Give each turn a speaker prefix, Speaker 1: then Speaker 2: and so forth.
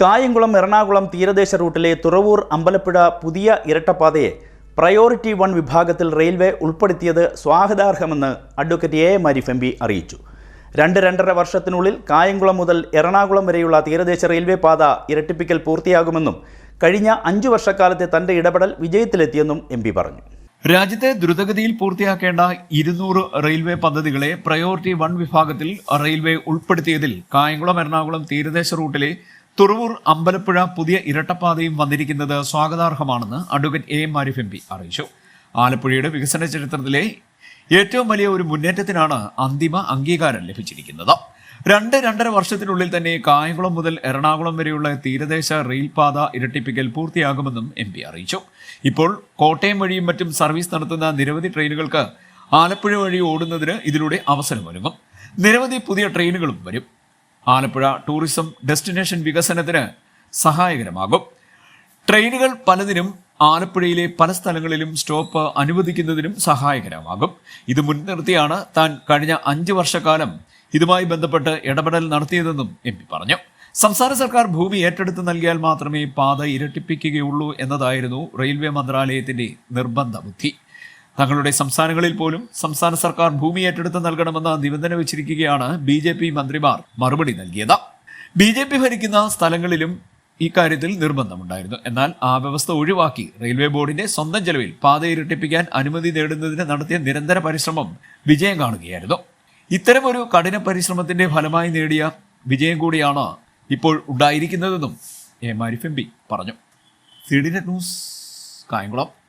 Speaker 1: കായംകുളം എറണാകുളം തീരദേശ റൂട്ടിലെ തുറവൂർ അമ്പലപ്പുഴ പുതിയ ഇരട്ടപ്പാതയെ പ്രയോറിറ്റി വൺ വിഭാഗത്തിൽ റെയിൽവേ ഉൾപ്പെടുത്തിയത് സ്വാഗതാർഹമെന്ന് advocate A M Arif M P അറിയിച്ചു. രണ്ട് രണ്ടര വർഷത്തിനുള്ളിൽ കായംകുളം മുതൽ എറണാകുളം വരെയുള്ള തീരദേശ റെയിൽവേ പാത ഇരട്ടിപ്പിക്കൽ പൂർത്തിയാകുമെന്നും കഴിഞ്ഞ അഞ്ചു വർഷക്കാലത്തെ തന്റെ ഇടപെടൽ വിജയത്തിലെത്തിയെന്നും എം പി പറഞ്ഞു.
Speaker 2: രാജ്യത്തെ ദ്രുതഗതിയിൽ പൂർത്തിയാക്കേണ്ട ഇരുന്നൂറ് റെയിൽവേ പദ്ധതികളെ പ്രയോറിറ്റി വൺ വിഭാഗത്തിൽ റെയിൽവേ ഉൾപ്പെടുത്തിയതിൽ കായംകുളം എറണാകുളം തീരദേശ റൂട്ടിലെ തുറവൂർ അമ്പലപ്പുഴ പുതിയ ഇരട്ടപ്പാതയും വന്നിരിക്കുന്നത് സ്വാഗതാർഹമാണെന്ന് advocate A M Arif M P അറിയിച്ചു. ആലപ്പുഴയുടെ വികസന ചരിത്രത്തിലെ ഏറ്റവും വലിയ ഒരു മുന്നേറ്റത്തിനാണ് അന്തിമ അംഗീകാരം ലഭിച്ചിരിക്കുന്നത്. രണ്ട് രണ്ടര വർഷത്തിനുള്ളിൽ തന്നെ കായംകുളം മുതൽ എറണാകുളം വരെയുള്ള തീരദേശ റെയിൽപാത ഇരട്ടിപ്പിക്കൽ പൂർത്തിയാകുമെന്നും എം പി അറിയിച്ചു. ഇപ്പോൾ കോട്ടയം വഴിയും മറ്റും സർവീസ് നടത്തുന്ന നിരവധി ട്രെയിനുകൾക്ക് ആലപ്പുഴ വഴി ഓടുന്നതിന് ഇതിലൂടെ അവസരമൊരുങ്ങും. നിരവധി പുതിയ ട്രെയിനുകളും വരും. ആലപ്പുഴ ടൂറിസം ഡെസ്റ്റിനേഷൻ വികസനത്തിന് സഹായകരമാകും. ട്രെയിനുകൾ പലതിനും ആലപ്പുഴയിലെ പല സ്ഥലങ്ങളിലും സ്റ്റോപ്പ് അനുവദിക്കുന്നതിനും സഹായകരമാകും. ഇത് മുൻനിർത്തിയാണ് താൻ കഴിഞ്ഞ അഞ്ച് വർഷക്കാലം ഇതുമായി ബന്ധപ്പെട്ട് ഇടപെടൽ നടത്തിയതെന്നും എം പി പറഞ്ഞു. സംസ്ഥാന സർക്കാർ ഭൂമി ഏറ്റെടുത്ത് നൽകിയാൽ മാത്രമേ പാത ഇരട്ടിപ്പിക്കുകയുള്ളൂ എന്നതായിരുന്നു റെയിൽവേ മന്ത്രാലയത്തിന്റെ നിർബന്ധ ബുദ്ധി തങ്ങളുടെ സംസ്ഥാനങ്ങളിൽ പോലും സംസ്ഥാന സർക്കാർ ഭൂമി ഏറ്റെടുത്ത് നൽകണമെന്ന നിബന്ധന വെച്ചിരിക്കുകയാണ് ബി ജെ പി മന്ത്രിമാർ. മറുപടി നൽകിയത്. ബി ജെ പി ഭരിക്കുന്ന സ്ഥലങ്ങളിലും ഇക്കാര്യത്തിൽ നിർബന്ധമുണ്ടായിരുന്നു. എന്നാൽ ആ വ്യവസ്ഥ ഒഴിവാക്കി റെയിൽവേ ബോർഡിന്റെ സ്വന്തം ചെലവിൽ പാത ഇരട്ടിപ്പിക്കാൻ അനുമതി നേടുന്നതിന് നടത്തിയ നിരന്തര പരിശ്രമം വിജയം കാണുകയായിരുന്നു. ഇത്തരമൊരു കഠിന പരിശ്രമത്തിന്റെ ഫലമായി നേടിയ വിജയം കൂടിയാണ് ഇപ്പോൾ ഉണ്ടായിരിക്കുന്നതെന്നും എ മാരിഫ് എം പി പറഞ്ഞു. C news Kayamkulam.